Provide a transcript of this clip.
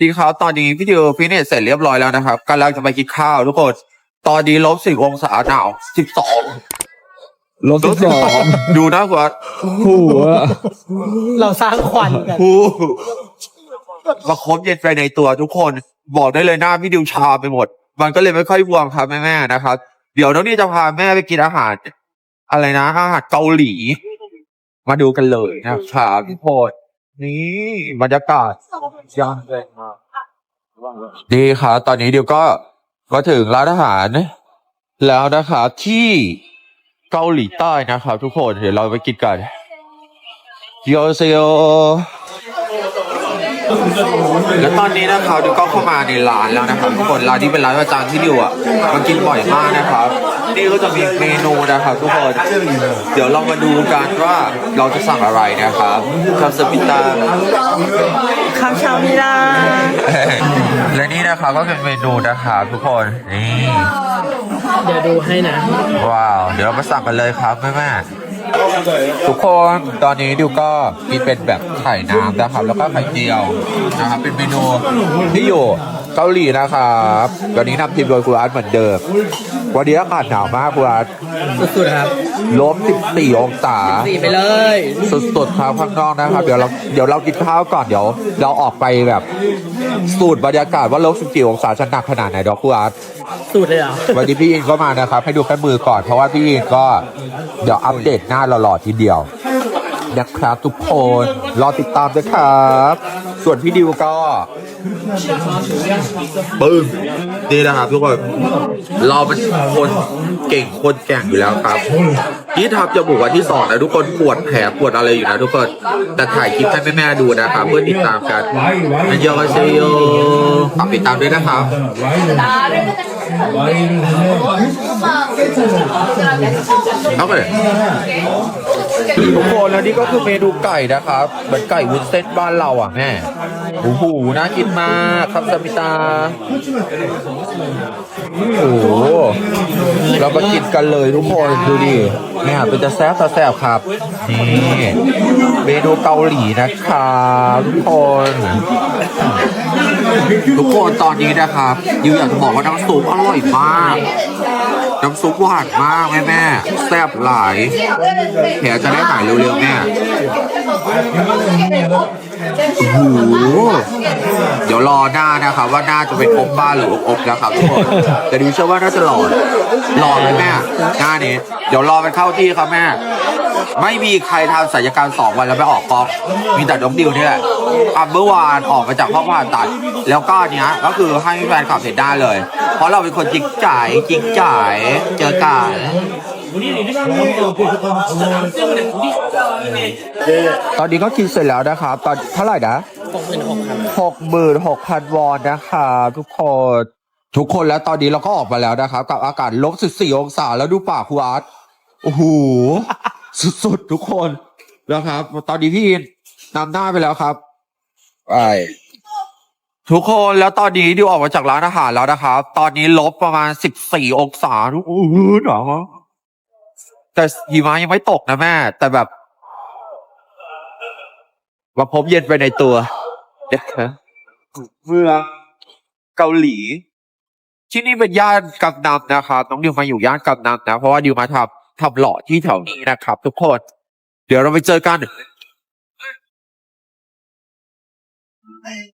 ดีครับตอนนี้พี่ดิวฟิตเนสเสร็จเรียบร้อยแล้วนะครับกำลังจะไปกินข้าวทุกคน ตอนนี้ลบสิบองศาหนาวสิบสองลบสิบสองดูน่ากลัวหัวเราสร้างควันกันหูมาครบเย็นไปในตัวทุกคน บอกได้เลยหน้าพี่ดิวชาไปหมด มันก็เลยไม่ค่อยวอร์มครับแม่ๆนะครับ เดี๋ยวน้องนี่จะพาแม่ไปกินอาหาร อะไรนะอาหารเกาหลี มาดูกันเลยนะครับพี่โพด นี่บรรยากาศยอดเลยมากดีครับตอนนี้เดี๋ยวก็มาถึงร้านอาหาร แล้วนะครับที่เกาหลีใต้นะครับทุกคนเดี๋ยวเราไปกินกันโยเซโย แล้วตอนนี้นะครับเดี๋ยวก็เข้ามาในร้านแล้วนะครับทุกคนร้านนี้เป็นร้านประจำที่ดิวอะมากินบ่อยมากนะครับนี่ก็จะมีเมนูนะครับทุกคนเดี๋ยวเรามาดูกันว่าเราจะสั่งอะไรนะครับคำสปิตาคำชามิลาและนี่นะครับก็เป็นเมนูนะครับทุกคนนี่เดี๋ยวดูให้นะว้าว เดี๋ยวเรามาสั่งกันเลยครับแม่แม่ๆ ทุกคนตอนนี้ดิวก็มีเป็นแบบไข่น้ำนะครับ แล้วก็ไข่เจียวนะครับเป็นเมนูที่อยู่เกาหลีนะครับตอนนี้นำทีมโดยคุณอาร์ตเหมือนเดิม วันนี้อากาศหนาวมากคุณอาร์ตสุดๆครับลบ14องศาสี่ไปเลยสุดๆครับข้างนอกนะครับ เดี๋ยวเราเดี๋ยวเรากินข้าวก่อนเดี๋ยวเราออกไปแบบ สูตรบรรยากาศว่าลบ14องศาจะหนักขนาดไหนดอกคุณอาร์ตสุดเลยเหรอวันนี้พี่อินก็มานะครับ ให้ดูแค่มือก่อนเพราะว่าพี่อินก็เดี๋ยวอัปเดตหน้าหล่อๆทีเดียวนะครับทุกคนรอติดตามด้วยครับ ส่วนพี่ดิวก็ปึ้งนี่นะครับทุกคนเราเป็นคนเก่งคนแก่งอยู่แล้วครับนี่ทำจมูกวันที่สองนะทุกคนปวดแผลปวดอะไรอยู่นะทุกคนแต่ถ่ายคลิปให้แม่ๆดูนะครับเพื่อติดตามกันอันยองอเซโยฝากติดตามด้วยนะครับเอาไป ทุกคนแล้วนี่ก็คือเมนูไก่นะครับเหมือนไก่วุ้นเส้นบ้านเราอะแม่โอ้โหน่ากินมากครับสมิตาโอ้โหเรามากินกันเลยทุกคนดูดิเนี่ยเป็นจะแซ่บจะแซ่บครับนี่เมนูเกาหลีนะครับทุกคน ทุกคนตอนนี้นะครับยูอยากจะบอกว่าน้ำซุปอร่อยมาก น้ำซุปหวานมากแม่แม่แซ่บหลายแผลจะได้หายเร็วๆแม่โอ้โหเดี๋ยวรอหน้านะครับ ว่าหน้าจะเป็นอบบ้านหรืออบอบนะครับทุกคนแต่ดิวเชื่อว่าน่าจะหล่อหล่อไหมแม่หน้านี้ เดี๋ยวรอมันเข้าที่ครับแม่ ไม่มีใครทำศัลยกรรมสองวันแล้วไปออกกอง มีแต่น้องดิวนี่แหละอะเมื่อวานออกมาจากห้องผ่าตัด แล้วก็เนี้ยก็คือให้แฟนคลับเห็นได้เลย เพราะเราเป็นคนจริงจ่ายจริงจ่าย เจอกัน ตอนนี้ก็กินเสร็จแล้วนะครับ ตอนเท่าไหร่นะหกหมื่นหกพันวอนนะครับทุกคน ทุกคนแล้วตอนนี้เราก็ออกมาแล้วนะครับ กับอากาศลบสิบสี่องศาแล้วดูปากครูอาร์ตโอ้โห สุดๆทุกคนนะครับ ตอนนี้พี่อินนำหน้าไปแล้วครับ ไปทุกคนแล้วตอนนี้ดิวออกมาจากร้านอาหารแล้วนะครับ ตอนนี้ลบประมาณสิบสี่องศาทุกโอ้โหหนาวมากแต่หิมะยังไม่ตกนะแม่ แต่แบบมาพบเย็นไปในตัวเด็กนะเมืองเกาหลี ที่นี่เป็นย่านกำนำนะครับ น้องดิวมาอยู่ย่านกำนำนะ เพราะว่าดิวมาทำ ทำหล่อที่แถวนี้นะครับ ทุกคน เดี๋ยวเราไปเจอกัน